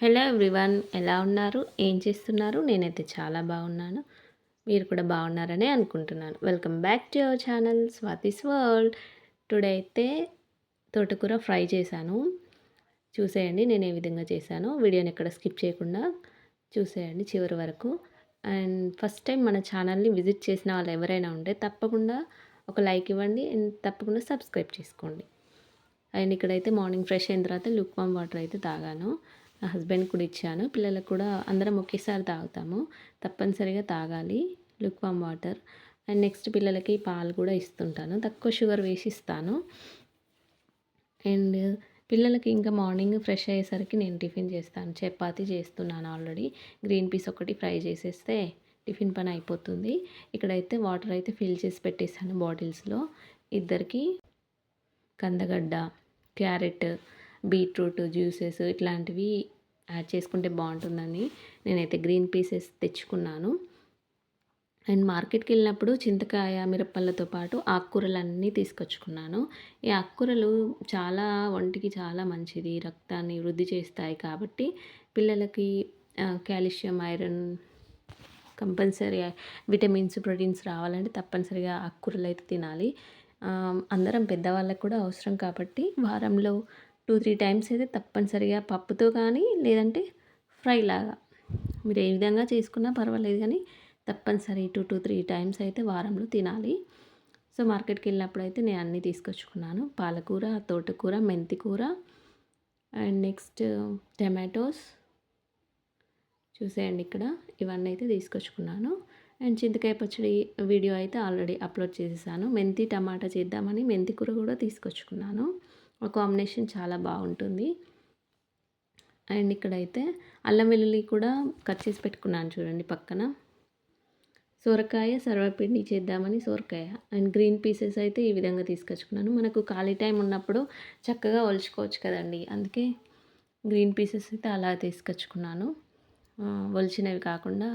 Hello everyone ఎలా ఉన్నారు? ఏం చేస్తున్నారు? నేనైతే చాలా బాగున్నాను. మీరు కూడా బాగున్నారని అనుకుంటున్నాను. Welcome back to our channel Swathi's world today అయితే తోటకూర ఫ్రై చేశాను. చూసేయండి నేను ఏ విధంగా చేశాను. వీడియోని ఎక్కడ స్కిప్ చేయకుండా చూసేయండి చివరి వరకు. అండ్ ఫస్ట్ టైం మన ఛానల్ని విజిట్ చేసిన వాళ్ళు ఎవరైనా ఉంటే తప్పకుండా ఒక లైక్ ఇవ్వండి అండ్ తప్పకుండా సబ్స్క్రైబ్ చేసుకోండి. అండ్ ఇక్కడైతే మార్నింగ్ ఫ్రెష్ అయిన తర్వాత లుక్ వామ్ వాటర్ అయితే తాగాను. హస్బెండ్ కూడా ఇచ్చాను. పిల్లలకు కూడా అందరం ఒకేసారి తాగుతాము. తప్పనిసరిగా తాగాలి. లుక్వామ్ వాటర్. అండ్ నెక్స్ట్ పిల్లలకి పాలు కూడా ఇస్తుంటాను. తక్కువ షుగర్ వేసి ఇస్తాను. అండ్ పిల్లలకి ఇంకా మార్నింగ్ ఫ్రెష్ అయ్యేసరికి నేను టిఫిన్ చేస్తాను. చపాతీ చేస్తున్నాను ఆల్రెడీ. గ్రీన్ పీస్ ఒకటి ఫ్రై చేసేస్తే టిఫిన్ పని అయిపోతుంది. ఇక్కడైతే వాటర్ అయితే ఫిల్ చేసి పెట్టేస్తాను బాటిల్స్లో. ఇద్దరికి కందగడ్డ క్యారెట్ బీట్రూట్ జ్యూసెస్ ఇట్లాంటివి యాడ్ చేసుకుంటే బాగుంటుందని నేనైతే గ్రీన్ పీసెస్ తెచ్చుకున్నాను. అండ్ మార్కెట్కి వెళ్ళినప్పుడు చింతకాయ మిరపళ్ళతో పాటు ఆకుకూరలన్నీ తీసుకొచ్చుకున్నాను. ఈ ఆకుకూరలు చాలా ఒంటికి చాలా మంచిది రక్తాన్ని వృద్ధి చేస్తాయి కాబట్టి పిల్లలకి calcium iron compulsory vitamins proteins రావాలంటే తప్పనిసరిగా ఆకుకూరలు అయితే తినాలి. అందరం పెద్దవాళ్ళకు కూడా అవసరం కాబట్టి వారంలో టూ త్రీ టైమ్స్ అయితే తప్పనిసరిగా పప్పుతో కానీ లేదంటే ఫ్రై లాగా. మీరు ఏ విధంగా చేసుకున్నా పర్వాలేదు కానీ తప్పనిసరి టూ టూ త్రీ టైమ్స్ అయితే వారంలో తినాలి. సో మార్కెట్కి వెళ్ళినప్పుడు అయితే నేను అన్నీ తీసుకొచ్చుకున్నాను. పాలకూర తోటకూర మెంతి కూర అండ్ నెక్స్ట్ టమాటోస్. చూసేయండి ఇక్కడ. ఇవన్నీ అయితే తీసుకొచ్చుకున్నాను. అండ్ చింతకాయ పచ్చడి వీడియో అయితే ఆల్రెడీ అప్లోడ్ చేసేసాను. మెంతి టమాటా చేద్దామని మెంతి కూర కూడా తీసుకొచ్చుకున్నాను. ఆ కాంబినేషన్ చాలా బాగుంటుంది. అండ్ ఇక్కడైతే అల్లం వెల్లుల్లి కూడా కట్ చేసి పెట్టుకున్నాను చూడండి పక్కన. సొరకాయ సర్వపిండి చేద్దామని సొరకాయ అండ్ గ్రీన్ పీసెస్ అయితే ఈ విధంగా తీసుకొచ్చుకున్నాను. మనకు ఖాళీ టైం ఉన్నప్పుడు చక్కగా ఒలుచుకోవచ్చు కదండి. అందుకే గ్రీన్ పీసెస్ అయితే అలా తీసుకొచ్చుకున్నాను. ఒలిచినవి కాకుండా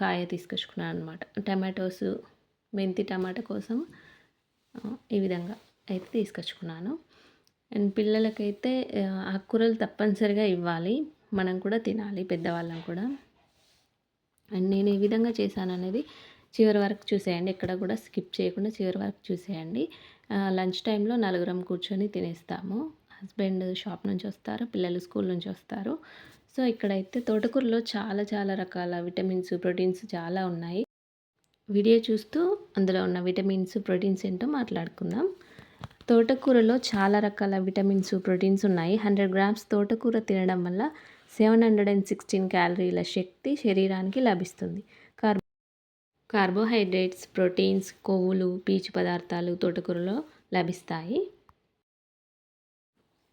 కాయ తీసుకొచ్చుకున్నాను అనమాట టమాటోస్ మెంతి టమాటా కోసం ఈ విధంగా అయితే తీసుకొచ్చుకున్నాను. అండ్ పిల్లలకైతే ఆకుకూరలు తప్పనిసరిగా ఇవ్వాలి. మనం కూడా తినాలి పెద్దవాళ్ళం కూడా. అండ్ నేను ఏ విధంగా చేశాను అనేది చివరి వరకు చూసేయండి. ఎక్కడ కూడా స్కిప్ చేయకుండా చివరి వరకు చూసేయండి. లంచ్ టైంలో నలుగురం కూర్చొని తినేస్తాము. హస్బెండ్ షాప్ నుంచి వస్తారు పిల్లలు స్కూల్ నుంచి వస్తారు. సో ఇక్కడైతే తోటకూరలో చాలా చాలా రకాల విటమిన్స్ ప్రోటీన్స్ చాలా ఉన్నాయి. వీడియో చూస్తూ అందులో ఉన్న విటమిన్స్ ప్రోటీన్స్ ఏంటో మాట్లాడుకుందాం. తోటకూరలో చాలా రకాల విటమిన్స్ ప్రోటీన్స్ ఉన్నాయి. హండ్రెడ్ గ్రామ్స్ తోటకూర తినడం వల్ల సెవెన్ హండ్రెడ్ అండ్ సిక్స్టీన్ క్యాలరీల శక్తి శరీరానికి లభిస్తుంది. కార్బో కార్బోహైడ్రేట్స్ ప్రోటీన్స్ కొవ్వులు పీచు పదార్థాలు తోటకూరలో లభిస్తాయి.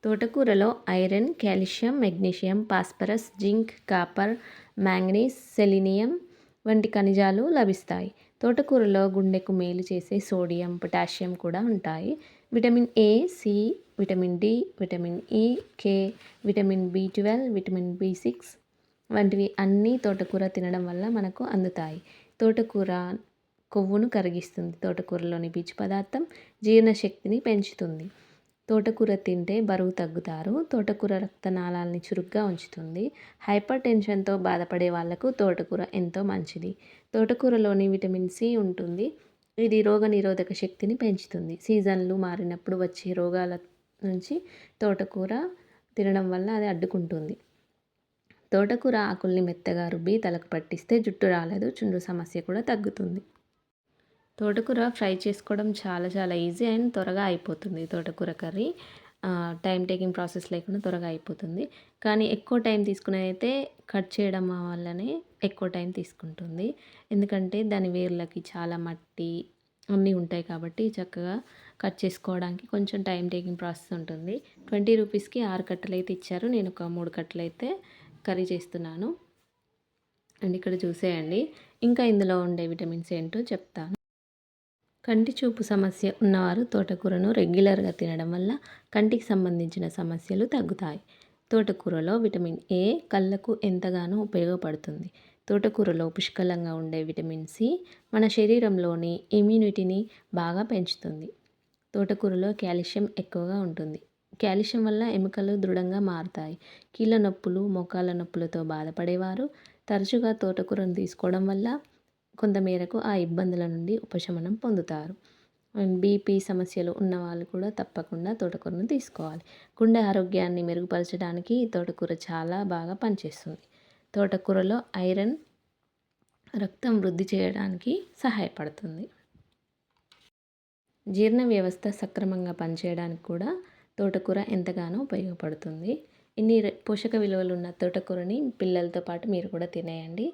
తోటకూరలో iron calcium magnesium phosphorus zinc copper manganese selenium వంటి ఖనిజాలు లభిస్తాయి. తోటకూరలో గుండెకు మేలు చేసే సోడియం పొటాషియం కూడా ఉంటాయి. Vitamin A C vitamin D vitamin e, E K vitamin B twelve vitamin B six వంటివి అన్నీ తోటకూర తినడం వల్ల మనకు అందుతాయి. తోటకూర కొవ్వును కరిగిస్తుంది. తోటకూరలోని పీచు పదార్థం జీర్ణశక్తిని పెంచుతుంది. తోటకూర తింటే బరువు తగ్గుతారు. తోటకూర రక్తనాళాలని చురుగ్గా ఉంచుతుంది. హైపర్ టెన్షన్తో బాధపడే వాళ్ళకు తోటకూర ఎంతో మంచిది. తోటకూరలోని విటమిన్ సి ఉంటుంది. ఇది రోగనిరోధక శక్తిని పెంచుతుంది. సీజన్లు మారినప్పుడు వచ్చే రోగాల నుంచి తోటకూర తినడం వల్ల అది అడ్డుకుంటుంది. తోటకూర ఆకుల్ని మెత్తగా రుబ్బి తలకు పట్టిస్తే జుట్టు రాలేదు చుండ్రు సమస్య కూడా తగ్గుతుంది. తోటకూర ఫ్రై చేసుకోవడం చాలా చాలా ఈజీ అండ్ త్వరగా అయిపోతుంది. తోటకూర కర్రీ టైం టేకింగ్ ప్రాసెస్ లేకుండా త్వరగా అయిపోతుంది. కానీ ఎక్కువ టైం తీసుకునేదైతే కట్ చేయడం వల్లనే ఎక్కువ టైం తీసుకుంటుంది. ఎందుకంటే దాని వేర్లకి చాలా మట్టి అన్నీ ఉంటాయి కాబట్టి చక్కగా కట్ చేసుకోవడానికి కొంచెం టైం టేకింగ్ ప్రాసెస్ ఉంటుంది. ట్వంటీ రూపీస్కి ఆరు కట్టలు అయితే ఇచ్చారు. నేను ఒక మూడు కట్టలు అయితే కర్రీ చేస్తున్నాను. అండ్ ఇక్కడ చూసేయండి. ఇంకా ఇందులో ఉండే విటమిన్స్ ఏంటో చెప్తాను. కంటి చూపు సమస్య ఉన్నవారు తోటకూరను రెగ్యులర్గా తినడం వల్ల కంటికి సంబంధించిన సమస్యలు తగ్గుతాయి. తోటకూరలో విటమిన్ ఏ కళ్ళకు ఎంతగానో ఉపయోగపడుతుంది. తోటకూరలో పుష్కలంగా ఉండే విటమిన్ సి మన శరీరంలోని ఇమ్యూనిటీని బాగా పెంచుతుంది. తోటకూరలో కాల్షియం ఎక్కువగా ఉంటుంది. కాల్షియం వల్ల ఎముకలు దృఢంగా మారుతాయి. కీళ్ళ నొప్పులు మోకాళ్ళ నొప్పులతో బాధపడేవారు. తరచుగా తోటకూరను తీసుకోవడం వల్ల కొంతమేరకు ఆ ఇబ్బందుల నుండి ఉపశమనం పొందుతారు. బీపీ సమస్యలు ఉన్నవాళ్ళు కూడా తప్పకుండా తోటకూరను తీసుకోవాలి. గుండె ఆరోగ్యాన్ని మెరుగుపరచడానికి తోటకూర చాలా బాగా పనిచేస్తుంది. తోటకూరలో ఐరన్ రక్తం వృద్ధి చేయడానికి సహాయపడుతుంది. జీర్ణ వ్యవస్థ సక్రమంగా పనిచేయడానికి కూడా తోటకూర ఎంతగానో ఉపయోగపడుతుంది. ఇన్ని పోషక విలువలు ఉన్న తోటకూరని పిల్లలతో పాటు మీరు కూడా తినేయండి.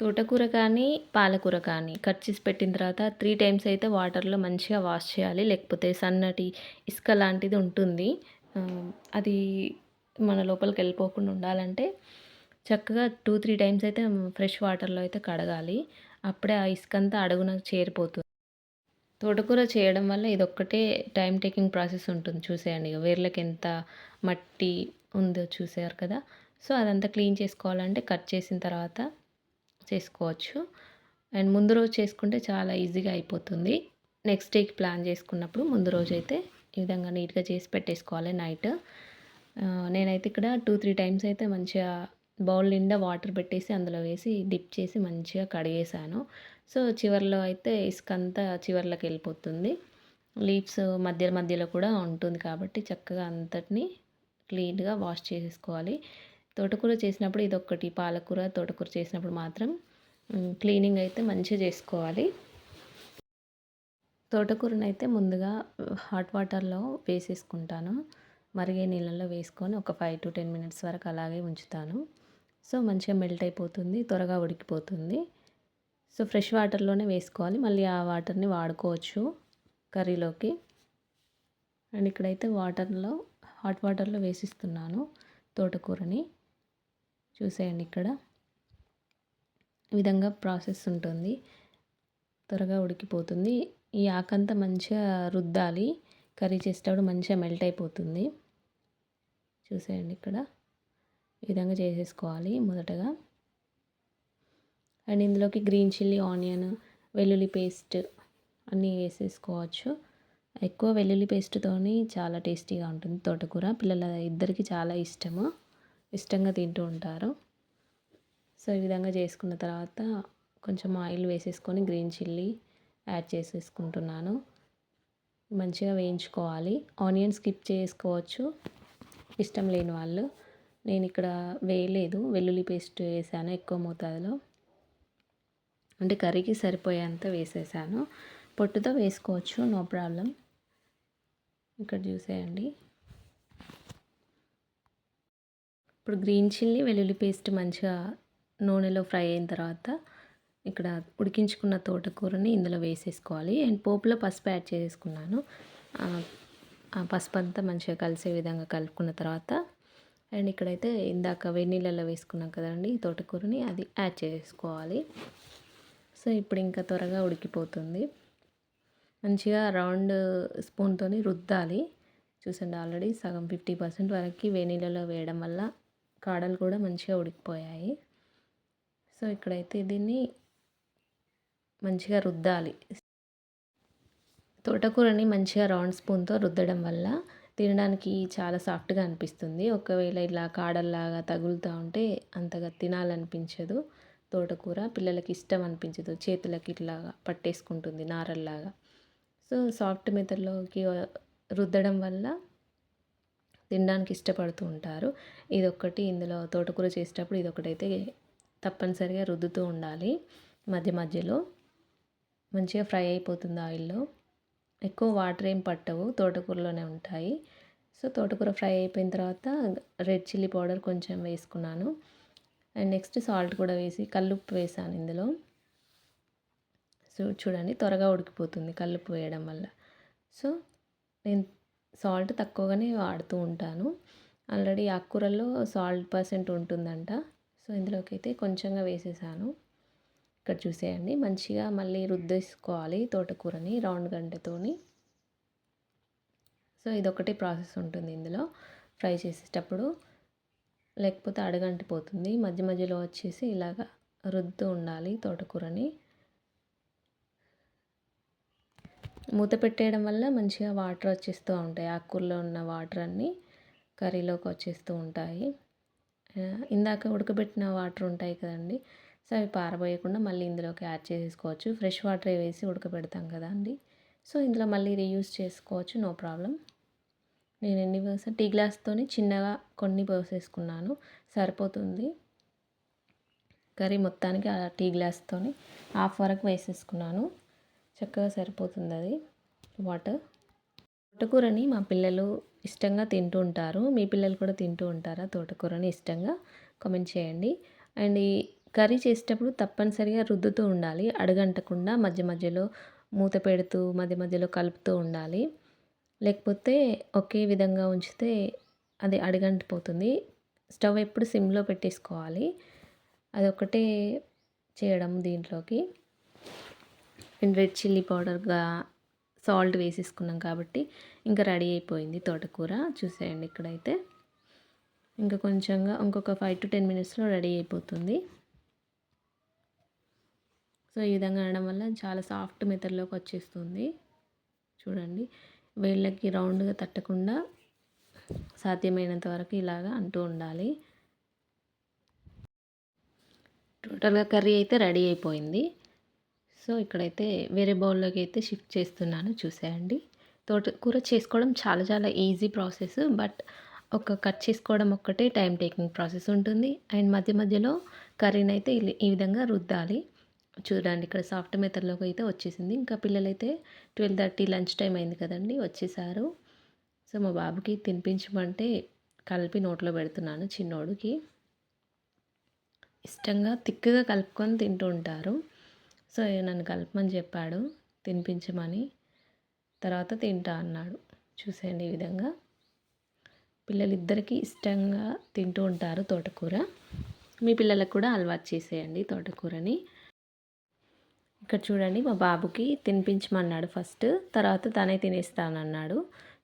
తోటకూర కానీ పాలకూర కానీ కట్ చేసి పెట్టిన తర్వాత త్రీ టైమ్స్ అయితే వాటర్లో మంచిగా వాష్ చేయాలి. లేకపోతే సన్నటి ఇసుక లాంటిది ఉంటుంది. అది మన లోపలికి వెళ్ళిపోకుండా ఉండాలంటే చక్కగా టూ త్రీ టైమ్స్ అయితే ఫ్రెష్ వాటర్లో అయితే కడగాలి. అప్పుడే ఆ ఇసుక అంతా అడుగున చేరిపోతుంది. తోటకూర చేయడం వల్ల ఇదొక్కటే టైం టేకింగ్ ప్రాసెస్ ఉంటుంది చూసేయండి. ఇక వేర్లకు ఎంత మట్టి ఉందో చూసారు కదా. సో అదంతా క్లీన్ చేసుకోవాలంటే కట్ చేసిన తర్వాత చేసుకోవచ్చు. అండ్ ముందు రోజు చేసుకుంటే చాలా ఈజీగా అయిపోతుంది. నెక్స్ట్ డేకి ప్లాన్ చేసుకున్నప్పుడు ముందు రోజు అయితే ఈ విధంగా నీట్గా చేసి పెట్టేసుకోవాలి నైట్. నేనైతే ఇక్కడ టూ త్రీ టైమ్స్ అయితే మంచిగా బౌల్ నిండా వాటర్ పెట్టేసి అందులో వేసి డిప్ చేసి మంచిగా కడిగేసాను సో చివర్లో అయితే ఇసుక అంతా చివర్లోకి వెళ్ళిపోతుంది. లీవ్స్ మధ్య మధ్యలో కూడా ఉంటుంది కాబట్టి చక్కగా అంతటిని క్లీన్గా వాష్ చేసేసుకోవాలి తోటకూర చేసినప్పుడు ఇది ఒక్కటి పాలకూర తోటకూర చేసినప్పుడు మాత్రం క్లీనింగ్ అయితే మంచిగా చేసుకోవాలి. తోటకూరను అయితే ముందుగా హాట్ వాటర్లో వేసేసుకుంటాను. మరిగే నీళ్ళల్లో వేసుకొని ఒక ఫైవ్ టు టెన్ మినిట్స్ వరకు అలాగే ఉంచుతాను. సో మంచిగా మెల్ట్ అయిపోతుంది త్వరగా ఉడికిపోతుంది. సో ఫ్రెష్ వాటర్లోనే వేసుకోవాలి. మళ్ళీ ఆ వాటర్ని వాడుకోవచ్చు కర్రీలోకి. అండ్ ఇక్కడైతే వాటర్లో హాట్ వాటర్లో వేసిస్తున్నాను తోటకూరని. చూసేయండి ఇక్కడ. ఈ విధంగా ప్రాసెస్ ఉంటుంది. త్వరగా ఉడికిపోతుంది. ఈ ఆకంతా మంచిగా రుద్దాలి. కర్రీ చేసేటప్పుడు మంచిగా మెల్ట్ అయిపోతుంది. చూసేయండి ఇక్కడ. ఈ విధంగా చేసేసుకోవాలి మొదటగా. అండ్ ఇందులోకి గ్రీన్ చిల్లీ ఆనియన్ వెల్లుల్లి పేస్ట్ అన్నీ వేసేసుకోవచ్చు. ఎక్కువ వెల్లుల్లి పేస్ట్తోని చాలా టేస్టీగా ఉంటుంది తోటకూర. పిల్లల ఇద్దరికి చాలా ఇష్టము. ఇష్టంగా తింటూ ఉంటారు. సో ఈ విధంగా చేసుకున్న తర్వాత కొంచెం ఆయిల్ వేసేసుకొని గ్రీన్ చిల్లీ యాడ్ చేసేసుకుంటున్నాను. మంచిగా వేయించుకోవాలి. ఆనియన్ స్కిప్ చేసుకోవచ్చు. ఇష్టం లేని వాళ్ళు. నేను ఇక్కడ వేయలేదు. వెల్లుల్లి పేస్ట్ వేసాను ఎక్కువ మోతాదులో. అంటే కర్రీకి సరిపోయేంత వేసేసాను. పొట్టుతో వేసుకోవచ్చు నో ప్రాబ్లం. ఇక్కడ చూసేయండి. ఇప్పుడు గ్రీన్ చిల్లీ వెల్లుల్లి పేస్ట్ మంచిగా నూనెలో ఫ్రై అయిన తర్వాత ఇక్కడ ఉడికించుకున్న తోటకూరని ఇందులో వేసేసుకోవాలి. అండ్ పోపులో పసుపు యాడ్ చేసుకున్నాను. ఆ పసుపు అంతా మంచిగా కలిసే విధంగా కలుపుకున్న తర్వాత అండ్ ఇక్కడైతే ఇందాక వెన్నీళ్ళలో వేసుకున్నాం కదండి తోటకూరని అది యాడ్ చేసుకోవాలి. సో ఇప్పుడు ఇంకా త్వరగా ఉడికిపోతుంది. మంచిగా రౌండ్ స్పూన్తో రుద్దాలి. చూసండి ఆల్రెడీ సగం ఫిఫ్టీ పర్సెంట్ వరకు వేనీళ్ళలో వేయడం వల్ల కాడలు కూడా మంచిగా ఉడికిపోయాయి. సో ఇక్కడైతే దీన్ని మంచిగా రుద్దాలి. తోటకూరని మంచిగా రౌండ్ స్పూన్తో రుద్దడం వల్ల తినడానికి చాలా సాఫ్ట్గా అనిపిస్తుంది. ఒకవేళ ఇలా కాడల్లాగా తగులుతూ ఉంటే అంతగా తినాలనిపించదు. తోటకూర పిల్లలకి ఇష్టం అనిపించదు. చేతులకి ఇట్లాగా పట్టేసుకుంటుంది నారల్లాగా. సో సాఫ్ట్ మెథడ్లోకి రుద్దడం వల్ల తినడానికి ఇష్టపడుతూ ఉంటారు. ఇదొక్కటి. ఇందులో తోటకూర చేసేటప్పుడు ఇదొకటైతే తప్పనిసరిగా రుద్దుతూ ఉండాలి. మధ్య మధ్యలో. మంచిగా ఫ్రై అయిపోతుంది ఆయిల్లో. ఎక్కువ వాటర్ ఏం పట్టవు తోటకూరలోనే ఉంటాయి. సో తోటకూర ఫ్రై అయిపోయిన తర్వాత రెడ్ చిల్లీ పౌడర్ కొంచెం వేసుకున్నాను. అండ్ నెక్స్ట్ సాల్ట్ కూడా వేసి కల్లుప్పు వేసాను ఇందులో. సో చూడండి త్వరగా ఉడికిపోతుంది కల్లుప్పు వేయడం వల్ల. సో నేను సాల్ట్ తక్కువగానే వాడుతూ ఉంటాను. ఆల్రెడీ ఆకుకూరల్లో సాల్ట్ పర్సెంట్ ఉంటుందంట. సో ఇందులోకి అయితే కొంచెంగా వేసేసాను. ఇక్కడ చూసేయండి. మంచిగా మళ్ళీ రుద్దేసుకోవాలి తోటకూరని రౌండ్ గంటతోని. సో ఇదొకటి ప్రాసెస్ ఉంటుంది ఇందులో. ఫ్రై చేసేటప్పుడు లేకపోతే అడగంటిపోతుంది మధ్య మధ్యలో వచ్చేసి ఇలాగ రుద్దు ఉండాలి తోటకూరని. మూత పెట్టేయడం వల్ల మంచిగా వాటర్ వచ్చేస్తూ ఉంటాయి. ఆకుకూరలో ఉన్న వాటర్ అన్నీ కర్రీలోకి వచ్చేస్తూ ఉంటాయి. ఇందాక ఉడకబెట్టిన వాటర్ ఉంటాయి కదండి. సో అవి పారబోయకుండా మళ్ళీ ఇందులోకి యాడ్ చేసుకోవచ్చు ఫ్రెష్ వాటర్ వేసి ఉడకబెడతాం కదా అండి. సో ఇందులో మళ్ళీ రీయూస్ చేసుకోవచ్చు. No problem. నేను ఎన్ని పోసా టీ గ్లాస్తోని చిన్నగా కొన్ని పోసేసుకున్నాను. సరిపోతుంది. కర్రీ మొత్తానికి ఆ టీ గ్లాస్తోని హాఫ్ వరకు వేసేసుకున్నాను. చక్కగా సరిపోతుంది అది వాటర్. తోటకూరని మా పిల్లలు ఇష్టంగా తింటూ ఉంటారు. మీ పిల్లలు కూడా తింటూ ఉంటారా తోటకూరని ఇష్టంగా? కామెంట్ చేయండి. అండ్ కర్రీ చేసేటప్పుడు తప్పనిసరిగా రుద్దుతూ ఉండాలి. అడగంటకుండా మధ్య మధ్యలో మూత పెడుతూ మధ్య మధ్యలో కలుపుతూ ఉండాలి. లేకపోతే ఒకే విధంగా ఉంచితే అది అడుగంటిపోతుంది. స్టవ్ ఎప్పుడు సిమ్లో పెట్టేసుకోవాలి. అదొకటే చేయడం దీంట్లోకి. అండ్ రెడ్ చిల్లీ పౌడర్గా సాల్ట్ వేసేసుకున్నాం కాబట్టి ఇంకా రెడీ అయిపోయింది తోటకూర. చూసేయండి ఇక్కడైతే. ఇంకా కొంచెంగా ఇంకొక ఫైవ్ టు టెన్ మినిట్స్లో రెడీ అయిపోతుంది. సో ఈ విధంగా అనడం వల్ల చాలా సాఫ్ట్ మెథడ్లోకి వచ్చేస్తుంది. చూడండి. వేళ్ళకి రౌండ్గా తట్టకుండా సాధ్యమైనంత వరకు ఇలాగా అంటూ ఉండాలి. టోటల్గా కర్రీ అయితే రెడీ అయిపోయింది. సో ఇక్కడైతే వేరే బౌల్లోకి అయితే షిఫ్ట్ చేస్తున్నాను. చూసేయండి. తోట కూర చేసుకోవడం చాలా చాలా ఈజీ ప్రాసెస్ బట్ ఒక కట్ చేసుకోవడం ఒక్కటే టైం టేకింగ్ ప్రాసెస్ ఉంటుంది. అండ్ మధ్య మధ్యలో కర్రీని అయితే ఈ విధంగా రుద్దాలి. చూడండి ఇక్కడ సాఫ్ట్ మెథడ్లోకి అయితే వచ్చేసింది. ఇంకా పిల్లలైతే ట్వెల్వ్ థర్టీ లంచ్ టైం అయింది కదండి వచ్చేసారు. సో మా బాబుకి తినిపించమంటే కలిపి నోట్లో పెడుతున్నాను చిన్నోడికి. ఇష్టంగా తిక్కగా కలుపుకొని తింటూ ఉంటారు. సో నన్ను కలపమని చెప్పాడు తినిపించమని. తర్వాత తింటా అన్నాడు. చూసేయండి ఈ విధంగా. పిల్లలిద్దరికీ ఇష్టంగా తింటూ ఉంటారు తోటకూర. మీ పిల్లలకు కూడా అలవాటు చేసేయండి తోటకూరని. ఇక్కడ చూడండి మా బాబుకి తినిపించమన్నాడు ఫస్ట్. తర్వాత తనే తినేస్తానన్నాడు.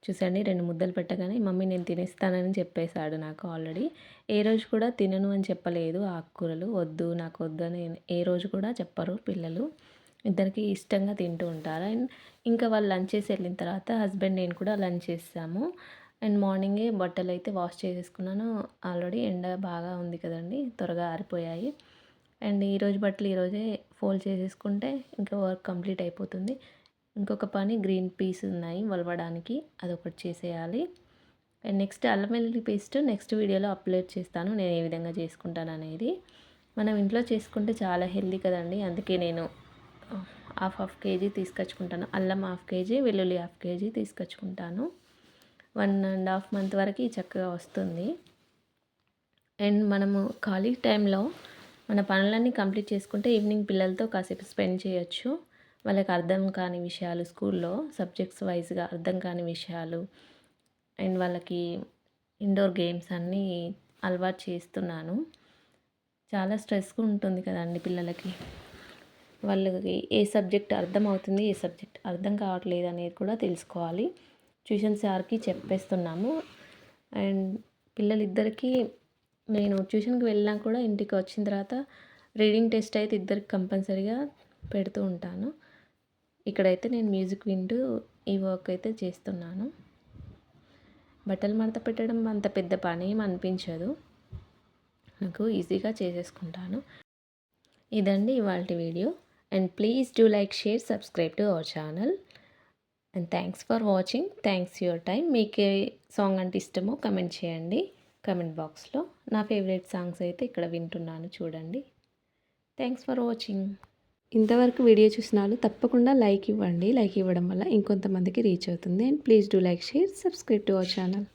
చూసండి రెండు ముద్దలు పెట్టగానే మమ్మీ నేను తినేస్తానని చెప్పేశాడు నాకు ఆల్రెడీ. ఏ రోజు కూడా తినను అని చెప్పలేదు ఆకుకూరలు. వద్దు నాకు వద్దు అని ఏ రోజు కూడా చెప్పరు పిల్లలు. ఇద్దరికి ఇష్టంగా తింటూ ఉంటారు. అండ్ ఇంకా వాళ్ళు లంచ్ చేసి వెళ్ళిన తర్వాత హస్బెండ్ నేను కూడా లంచ్ చేసాము అండ్ మార్నింగే బట్టలు అయితే వాష్ చేసేసుకున్నాను. ఆల్రెడీ ఎండ బాగా ఉంది కదండి త్వరగా ఆరిపోయాయి. అండ్ ఈరోజు బట్టలు ఈరోజే ఫోల్డ్ చేసేసుకుంటే ఇంకా వర్క్ కంప్లీట్ అయిపోతుంది. ఇంకొక పని గ్రీన్ పీస్ ఉన్నాయి వలవడానికి అదొకటి చేసేయాలి. అండ్ నెక్స్ట్ అల్లం వెల్లుల్లి పేస్ట్ నెక్స్ట్ వీడియోలో అప్లోడ్ చేస్తాను నేను ఏ విధంగా చేసుకుంటాను అనేది. మనం ఇంట్లో చేసుకుంటే చాలా హెల్దీ కదండి అందుకే నేను హాఫ్ హాఫ్ కేజీ తీసుకొచ్చుకుంటాను. అల్లం హాఫ్ కేజీ వెల్లుల్లి హాఫ్ కేజీ తీసుకొచ్చుకుంటాను. వన్ అండ్ హాఫ్ మంత్ వరకు చక్కగా వస్తుంది. అండ్ మనము ఖాళీ టైంలో మన పనులన్నీ కంప్లీట్ చేసుకుంటే ఈవినింగ్ పిల్లలతో కాసేపు స్పెండ్ చేయొచ్చు. వాళ్ళకి అర్థం కాని విషయాలు స్కూల్లో సబ్జెక్ట్స్ వైజ్గా అర్థం కాని విషయాలు అండ్ వాళ్ళకి ఇండోర్ గేమ్స్ అన్నీ అలవాటు చేస్తున్నాను. చాలా స్ట్రెస్గా ఉంటుంది కదండి పిల్లలకి. వాళ్ళకి ఏ సబ్జెక్ట్ అర్థం అవుతుంది ఏ సబ్జెక్ట్ అర్థం కావట్లేదు అనేది కూడా తెలుసుకోవాలి. ట్యూషన్ సార్కి చెప్పేస్తున్నాము. అండ్ పిల్లలిద్దరికీ నేను ట్యూషన్కి వెళ్ళినా కూడా ఇంటికి వచ్చిన తర్వాత రీడింగ్ టెస్ట్ అయితే ఇద్దరికి కంపల్సరీగా పెడుతూ ఉంటాను. ఇక్కడైతే నేను మ్యూజిక్ వింటూ ఈ వర్క్ అయితే చేస్తున్నాను. బట్టలు మడత పెట్టడం అంత పెద్ద పని ఏం అనిపించదు. నాకు ఈజీగా చేసేసుకుంటాను. ఇదండి ఇవాళ video. And please do like share subscribe to our channel. And thanks for watching. Thanks your time మీకు ఏ సాంగ్ అంటే ఇష్టమో కమెంట్ చేయండి. కమెంట్ బాక్స్లో నా ఫేవరెట్ సాంగ్స్ అయితే ఇక్కడ వింటున్నాను చూడండి. థ్యాంక్స్ ఫర్ వాచింగ్ ఇంతవరకు వీడియో చూసిన వాళ్ళు తప్పకుండా లైక్ ఇవ్వండి. లైక్ ఇవ్వడం వల్ల ఇంకొంతమందికి రీచ్ అవుతుంది. And please do like share subscribe to our channel